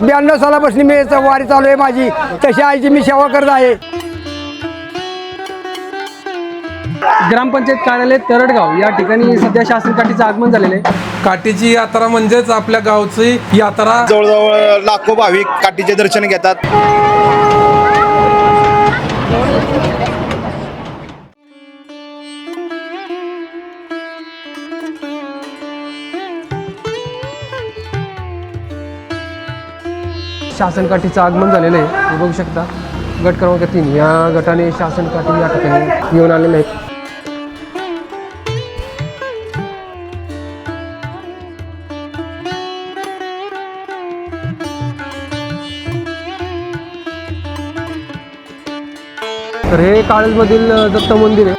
ब्याण्णव सालापासून मी याचं वारी चालू आहे माझी. तशी आईची मी सेवा करत आहे. ग्रामपंचायत कार्यालय तरडगाव या ठिकाणी सध्या शासन काठीचं आगमन झालेलं आहे. काठीची यात्रा म्हणजेच आपल्या गावची यात्रा. जवळजवळ लाखो भाविक काठीचे दर्शन घेतात. शासन काठीचं आगमन झालेलं आहे. हे बघू शकता गट क्रमांक तीन. या गटाने शासन काठी या ठिकाणी येऊन आलेले आहेत. तर हे काळजमधील दत्त मंदिर आहे.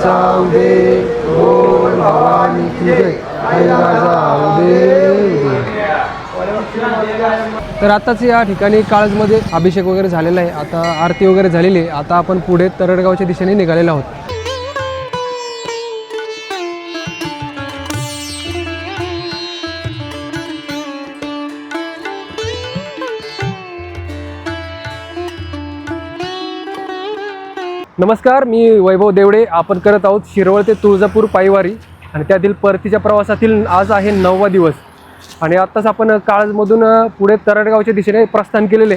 नंदीचा दे बोल भवानी की जय आई तर आताच या ठिकाणी काळजमध्ये अभिषेक वगैरे झालेला आहे. आता आरती वगैरे झालेली आहे. आता आपण पुढे तरडगावच्या दिशेने निघालेला आहोत. नमस्कार मी वैभव देवडे. आपण करत आहोत शिरवळ ते तुळजापूर पायवारी. आणि त्यातील परतीच्या प्रवासातील आज आहे नववा दिवस. आणि आत्ताच आपण काळजमधून पुढे तरडगावच्या दिशेने प्रस्थान केलेले.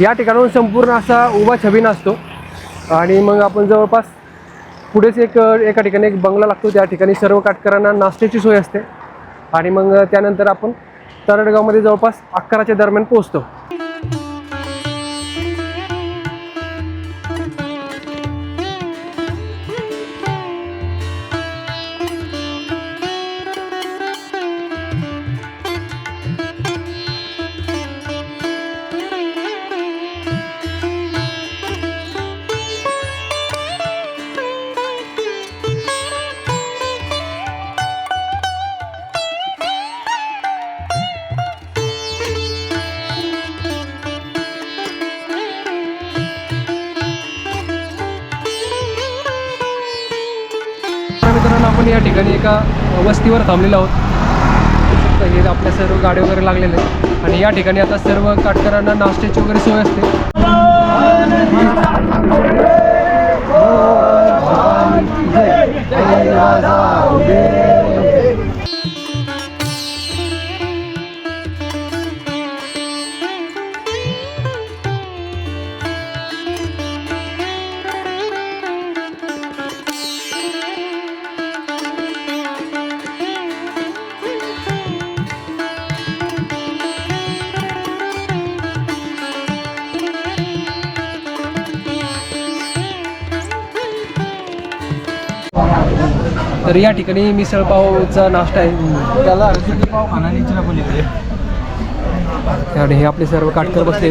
या ठिकाणाहून संपूर्ण असा उभा छबीन असतो आणि मग आपण जवळपास पुढेच एक एका ठिकाणी एक बंगला लागतो. त्या ठिकाणी सर्व काटकरांना नाश्त्याची सोय असते. आणि मग त्यानंतर आपण तरडगावमध्ये जवळपास अकराच्या दरम्यान पोहोचतो. आपण या ठिकाणी एका वस्तीवर थांबलेलो आहोत. हे आपल्या सर्व गाडी वगैरे लागलेले आहेत. आणि या ठिकाणी आता सर्व काटकरांना नाश्त्याची वगैरे सोय असते. तर या ठिकाणी मिसळ पावचा नाश्ता आहे. त्याला आणि हे आपले सर्व काटकर बसले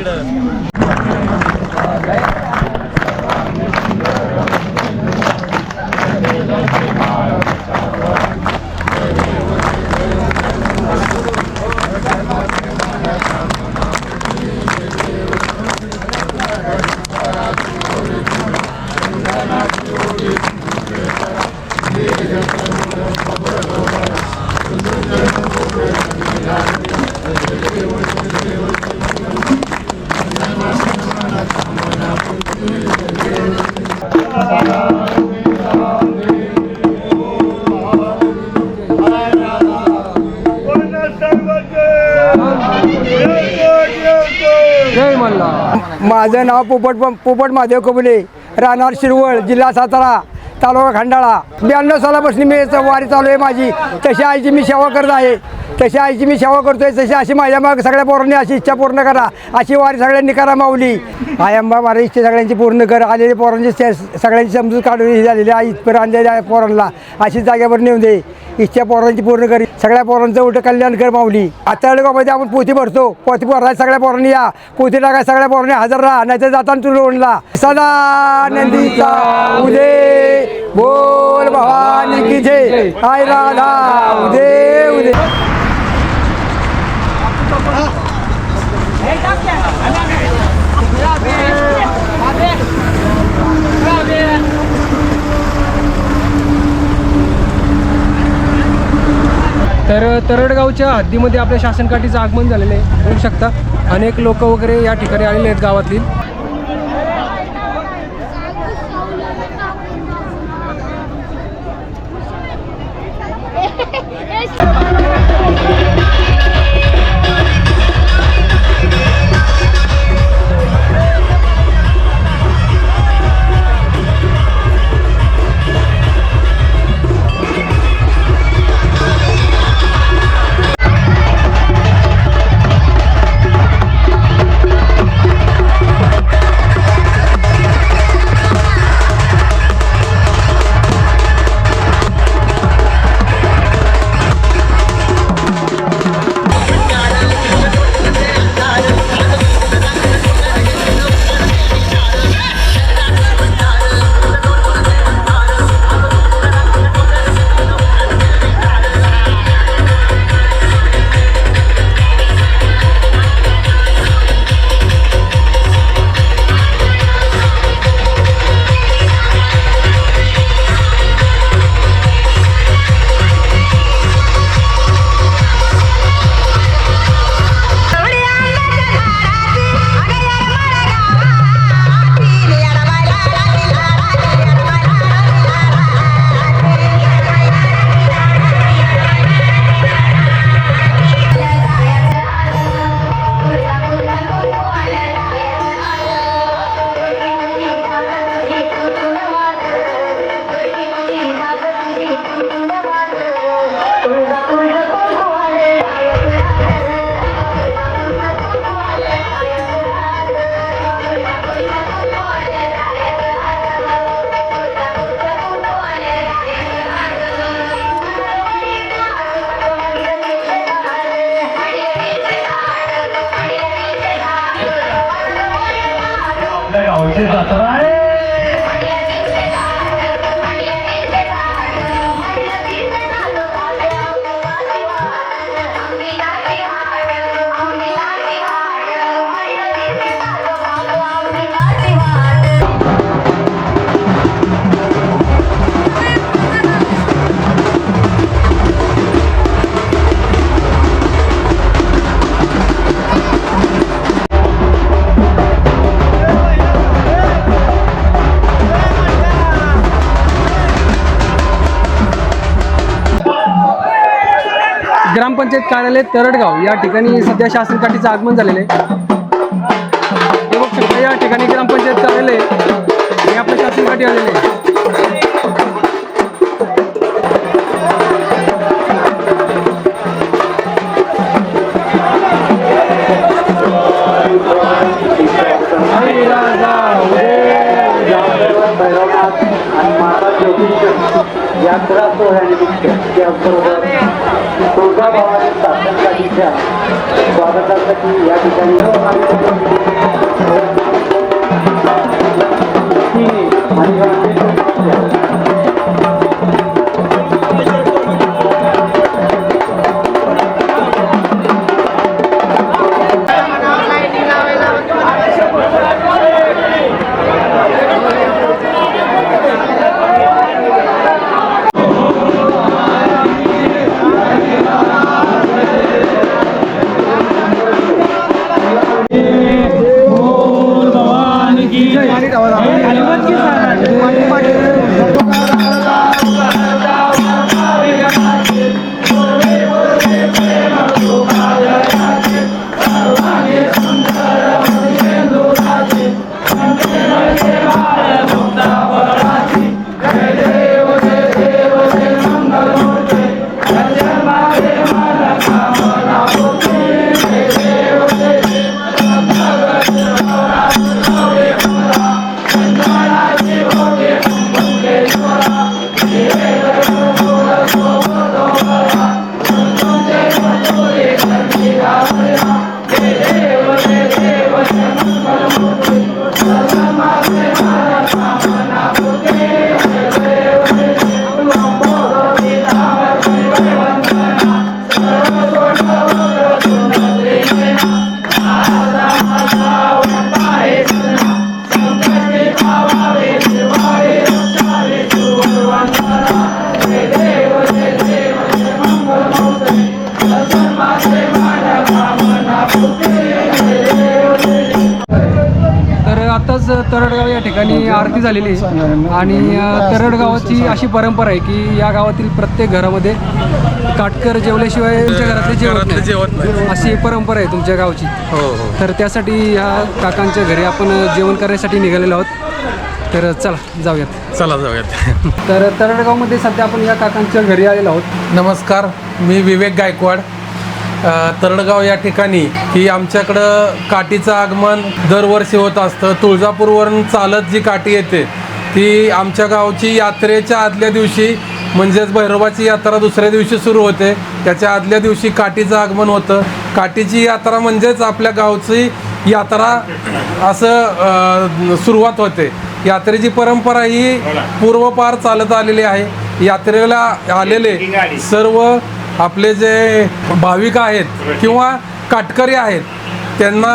माझं नाव पोपट पोपट महादेव कबुले राहणार शिरवळ जिल्हा सातारा तालुका खंडाळा. ब्याण्णव सालापासून मी वारी चालू आहे माझी. तशी आईची मी सेवा करत आहे. तशी आईची मी सेवा करतोय. तशी अशी माझ्या मग सगळ्या पोरांनी अशी इच्छा पूर्ण करा. अशी वारी सगळ्यांनी करा माऊली. आई अंबा इच्छा सगळ्यांची पूर्ण कर. आलेली पोरांची सगळ्यांची समजूत काढून झालेली आई इथपर्यंत आणलेल्या पोरांना अशी जागेवर नेऊन दे. इच्छा पोरांची पूर्ण करी सगळ्या पोरांचं उलट कल्याण कर माऊली. आता लोकांमध्ये आपण पोथी भरतो. पोथी भरायला सगळ्या पोरांनी या. पोथी टाकाय सगळ्या पोरांनी हजर राहा नाहीतर जाताना तू लोणला. सदा नंदीचा उदे बोल भवानी की जय. आय राधा उदे उदे तर तरडगावच्या हद्दीमध्ये आपल्या शासनकाठीचं आगमन झालेलं आहे. बघू शकता अनेक लोक वगैरे या ठिकाणी आलेले आहेत गावातील. ग्रामपंचायत कार्यालय तरडगाव या ठिकाणी सध्या शासनकाठीचं आगमन झालेलं आहे बघू शकता या ठिकाणी ग्रामपंचायत कार्यालय हे आपलं शासनकाठी आलेलं आहे यात्रा सोहळ्यानिमित्त त्याचबरोबर तुळजाभवानी शासनकाठीच्या स्वागतासाठी या ठिकाणी you, sir. तर ठिकाणी आरती झालेली आहे. आणि अ, तरडगावाची अशी परंपरा आहे की या गावातील प्रत्येक घरामध्ये काटकर जेवल्याशिवाय तुमच्या घरातले जेवत अशी परंपरा आहे तुमच्या गावची. हो हो. तर त्यासाठी ह्या काकांच्या घरी आपण जेवण करण्यासाठी निघालेलो आहोत. तर चला जाऊयात. चला जाऊयात. तर तरडगावमध्ये सध्या आपण या काकांच्या घरी आलेलो आहोत. नमस्कार मी विवेक गायकवाड. तरडगाव या ठिकाणी ही आमच्याकडं काठीचं आगमन दरवर्षी होत असतं. तुळजापूरवरून चालत जी काठी येते ती आमच्या गावची यात्रेच्या आदल्या दिवशी म्हणजेच भैरवाची यात्रा दुसऱ्या दिवशी सुरू होते. त्याच्या आदल्या दिवशी काठीचं आगमन होतं. काठीची यात्रा म्हणजेच आपल्या गावची यात्रा असं सुरुवात होते. यात्रेची परंपरा ही पूर्वपार चालत आलेली आहे. यात्रेला आलेले सर्व आपले जे भाविक आहेत किंवा काटकरी आहेत त्यांना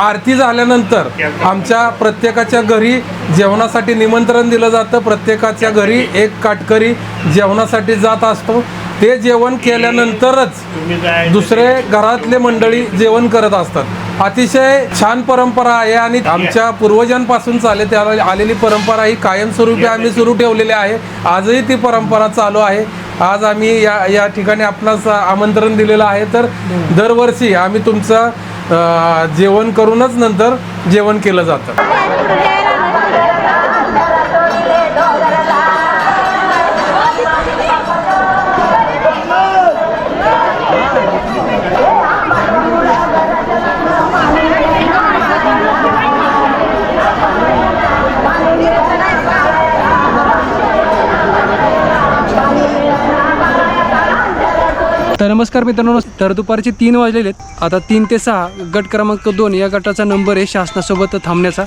आरती झाल्यानंतर आमच्या प्रत्येकाच्या घरी जेवणासाठी निमंत्रण दिलं जातं. प्रत्येकाच्या घरी एक काटकरी जेवणासाठी जात असतो. ते जेवण केल्यानंतरच दुसरे घरातले मंडळी जेवण करत असतात. अतिशय छान परंपरा आहे आणि आमच्या पूर्वजांपासून चालत आले- आलेली परंपरा ही कायमस्वरूपी आम्ही सुरू ठेवलेली आहे. आजही ती परंपरा चालू आहे. आज आम्ही या या ठिकाणी आपणास आमंत्रण दिलेलं आहे. तर दरवर्षी आम्ही तुमचं जेवण करूनच नंतर जेवण केलं जातं. तर नमस्कार मित्रांनो तर दुपारचे तीन वाजलेले आहेत. आता तीन ते सहा गट क्रमांक दोन या गटाचा नंबर आहे शासनासोबत थांबण्याचा.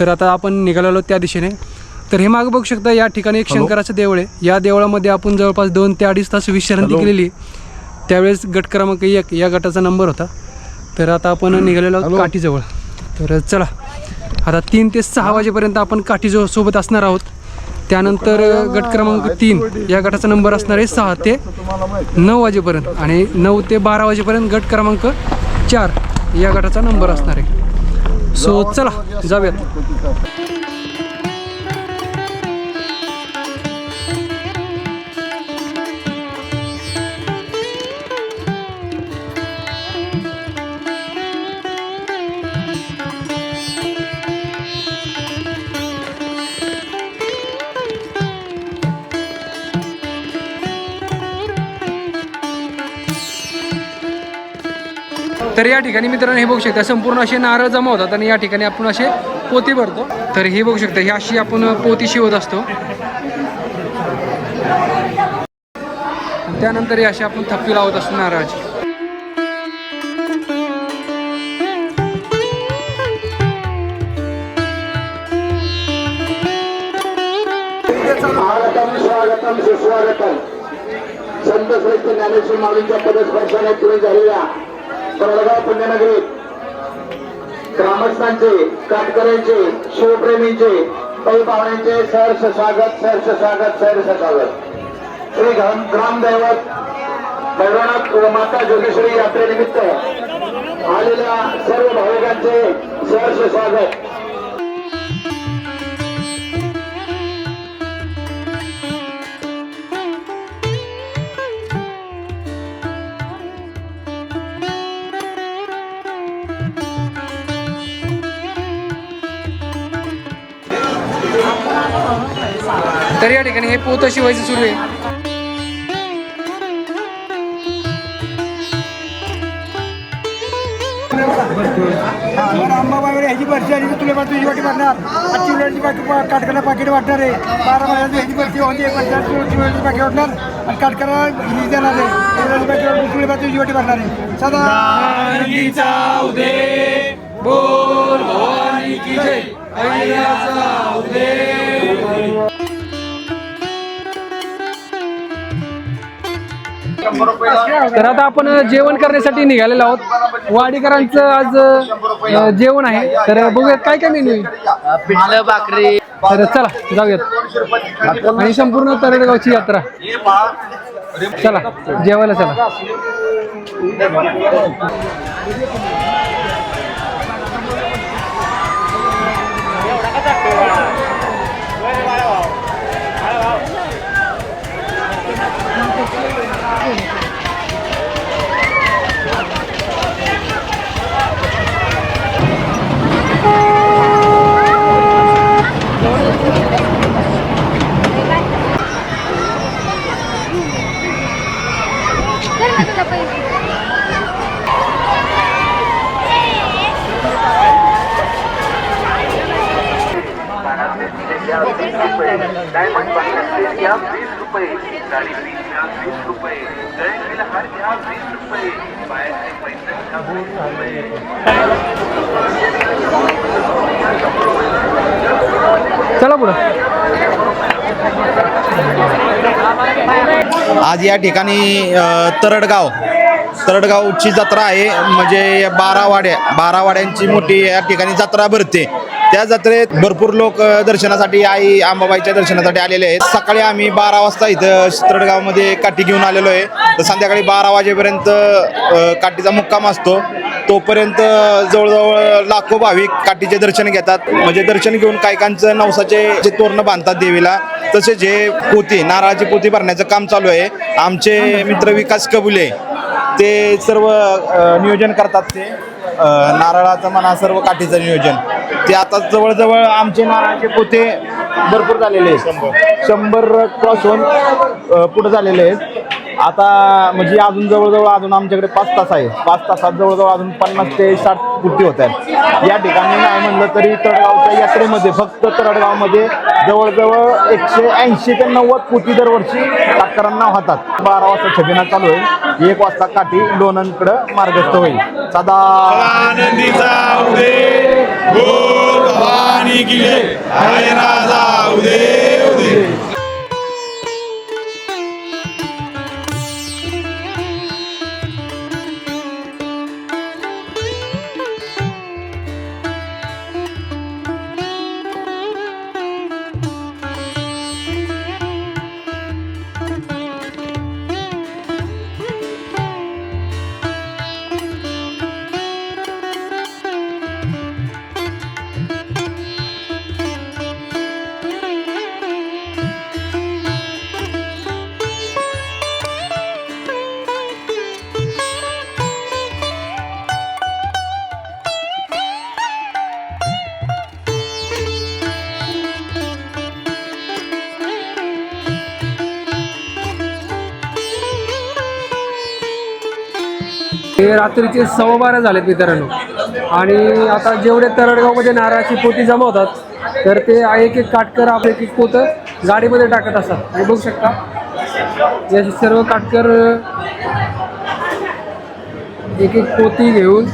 तर आता आपण निघालेलो त्या दिशेने. तर हे मागं बघू शकता या ठिकाणी एक शंकराचं देऊळ आहे. या देवळामध्ये आपण जवळपास दोन ते अडीच तास विश्रांती केलेली. त्यावेळेस गट क्रमांक एक या गटाचा नंबर होता. तर आता आपण निघालेलो आहोत काठीजवळ. तर चला आता तीन ते सहा वाजेपर्यंत आपण काठीजवळ सोबत असणार आहोत. त्यानंतर गट क्रमांक तीन या गटाचा नंबर असणार आहे सहा ते नऊ वाजेपर्यंत आणि नऊ ते बारा वाजेपर्यंत गट क्रमांक चार या गटाचा नंबर असणार आहे. सो चला जाऊयात. तर या ठिकाणी मित्रांनो हे बघू शकता संपूर्ण असे नारळ जमा होतात आणि या ठिकाणी आपण असे पोती भरतो. तर हे बघू शकता ही अशी आपण पोती शिवत असतो. त्यानंतर हे अशी आपण थप्पी लावत असतो नारळाची. स्वागतम संत श्रेष्ठ ज्ञानेश्वर माऊलींच्या पदस्पर्शाने पुढे झालेल्या परळगाव पुण्यनगरीत ग्रामस्थांचे काटकऱ्यांचे शिवप्रेमींचे पै पाहुण्यांचे सहर्ष स्वागत सहर्ष स्वागत सहर्ष स्वागत. श्री ग्राम ग्रामदैवत भैरवनाथ व माता जोगेश्वरी यात्रेनिमित्त आलेल्या सर्व भाविकांचे सहर्ष स्वागत. तर या ठिकाणी हे पोत शिवायचं सुरू आहे. अंबाबाई ह्याची भरती आली तुला पण तुझी वाटी भरणार आजची वेळची बाकी काटकऱ्याला पाकिट वाटणार आहे बारा महिन्याची ह्याची भरती होती एक वर्षात पाकिट वाटणार आणि काटकऱ्याला ही देणार आहे सदा तर आता आपण जेवण करण्यासाठी निघालेलो आहोत. वाडीकरांचं आज जेवण आहे. तर बघूयात काय काय मेन्यू आहे. पिठलं भाकरी. तर चला जाऊयात. आणि संपूर्ण तरडगावची यात्रा. चला जेवायला चला. चला पुढं आज या ठिकाणी तरडगाव. तरडगावची जत्रा आहे. म्हणजे बारा वाड्या बारा वाड्यांची मोठी या ठिकाणी जत्रा भरते. त्या जत्रेत भरपूर लोक दर्शनासाठी आई अंबाबाईच्या दर्शनासाठी आलेले आहेत. सकाळी आम्ही बारा वाजता इथं चित्रडगावमध्ये काठी घेऊन आलेलो आहे. तर संध्याकाळी बारा वाजेपर्यंत काठीचा मुक्काम असतो. तोपर्यंत जवळजवळ लाखो भाविक काठीचे दर्शन घेतात. म्हणजे दर्शन घेऊन कायकांचं नवसाचे जे तोरणं बांधतात देवीला तसेच हे पोती नारळाची पोती भरण्याचं काम चालू आहे. आमचे मित्र विकास कबुले ते सर्व नियोजन करतात ते. नारळाचं म्हणा सर्व काठीचं नियोजन. ते आता जवळजवळ आमचे नारळाचे पोते भरपूर झालेले आहेत. शंभर. क्रॉस होऊन पुढे झालेले आहेत. आता म्हणजे अजून जवळजवळ अजून आमच्याकडे पाच तास आहे. पाच तासात जवळजवळ अजून पन्नास ते साठ कुट्टी होत आहेत. या ठिकाणी नाही म्हणलं तरी तडगावच्या यात्रेमध्ये फक्त तडगावमध्ये जवळजवळ एकशे ऐंशी ते नव्वद पुटी दरवर्षी काटकरांना होतात बारा वाजता छबिना चालू होईल. एक वाजता काठी लोणंदकडं मार्गस्थ होईल. सदा. आनंदीचा रात्रीचे सव्वा बारा झालेत मित्रांनो. आणि आता जेवढे तरडगावमध्ये नारळाची पोती जमा होतात तर ते एक एक काटकर आपले एक एक पोतं गाडीमध्ये टाकत असतात. हे बघू शकता. हे सर्व काटकर एक एक पोती घेऊन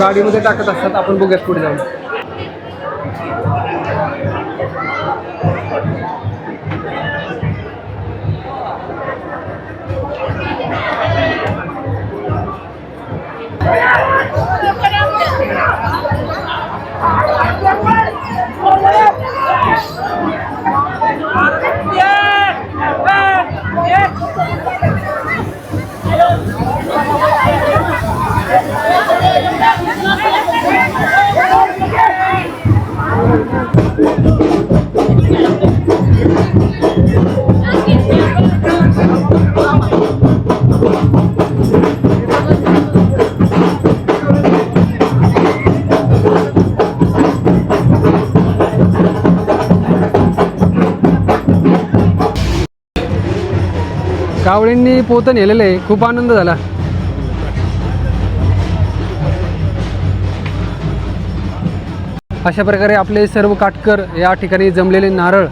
गाडीमध्ये टाकत असतात. आपण बघूयात पुढे जाऊन. कावळींनी पोतं नेलेलं आहे. खूप आनंद झाला. अशा प्रकारे आपले सर्व काटकर या ठिकाणी जमलेले नारळ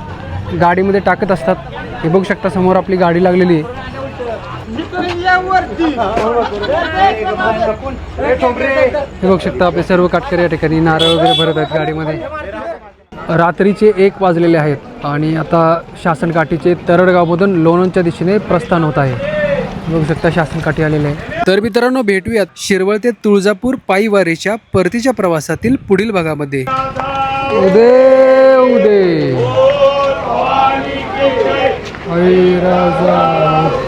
गाडीमध्ये टाकत असतात. हे बघू शकता समोर आपली गाडी लागलेली आहे. हे बघू शकता आपले सर्व काटकर या ठिकाणी नारळ वगैरे भरत आहेत गाडीमध्ये. रात्रीचे एक वाजलेले आहेत आणि आता शासनकाठीचे तरडगावमधून लोणंदच्या दिशेने प्रस्थान होत आहे. बघू शकता शासनकाठी आलेले आहे तर मित्रांनो भेटूयात शिरवळ ते तुळजापूर पायीवारीच्या परतीच्या प्रवासातील पुढील भागामध्ये. उदे उदे. राजा.